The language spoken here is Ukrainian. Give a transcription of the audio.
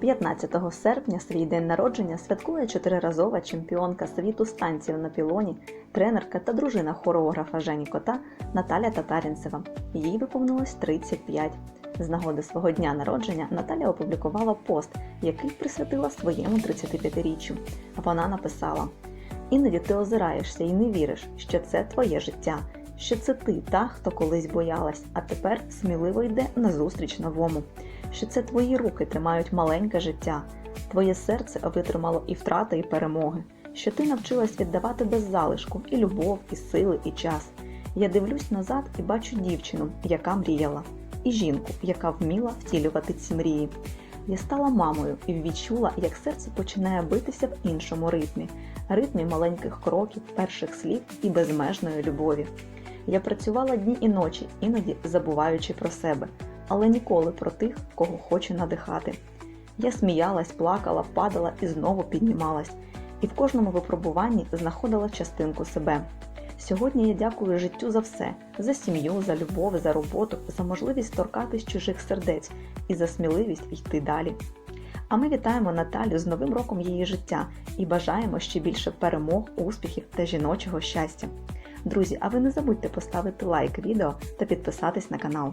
15 серпня свій день народження святкує чотириразова чемпіонка світу з танців на пілоні, тренерка та дружина хореографа Жені Кота Наталя Татарінцева. Їй виповнилось 35. З нагоди свого дня народження Наталя опублікувала пост, який присвятила своєму 35-річчю. Вона написала: Іноді ти озираєшся і не віриш, що це твоє життя, що це ти та, хто колись боялась, а тепер сміливо йде назустріч новому, що це твої руки тримають маленьке життя, твоє серце витримало і втрати, і перемоги, що ти навчилась віддавати без залишку і любов, і сили, і час. Я дивлюсь назад і бачу дівчину, яка мріяла, і жінку, яка вміла втілювати ці мрії. Я стала мамою і відчула, як серце починає битися в іншому ритмі, ритмі маленьких кроків, перших слів і безмежної любові. Я працювала дні і ночі, іноді забуваючи про себе, але ніколи про тих, кого хочу надихати. Я сміялась, плакала, падала і знову піднімалась, і в кожному випробуванні знаходила частинку себе. Сьогодні я дякую життю за все: за сім'ю, за любов, за роботу, за можливість торкатись чужих сердець і за сміливість йти далі. А ми вітаємо Наталю з новим роком її життя і бажаємо ще більше перемог, успіхів та жіночого щастя. Друзі, а ви не забудьте поставити лайк відео та підписатись на канал.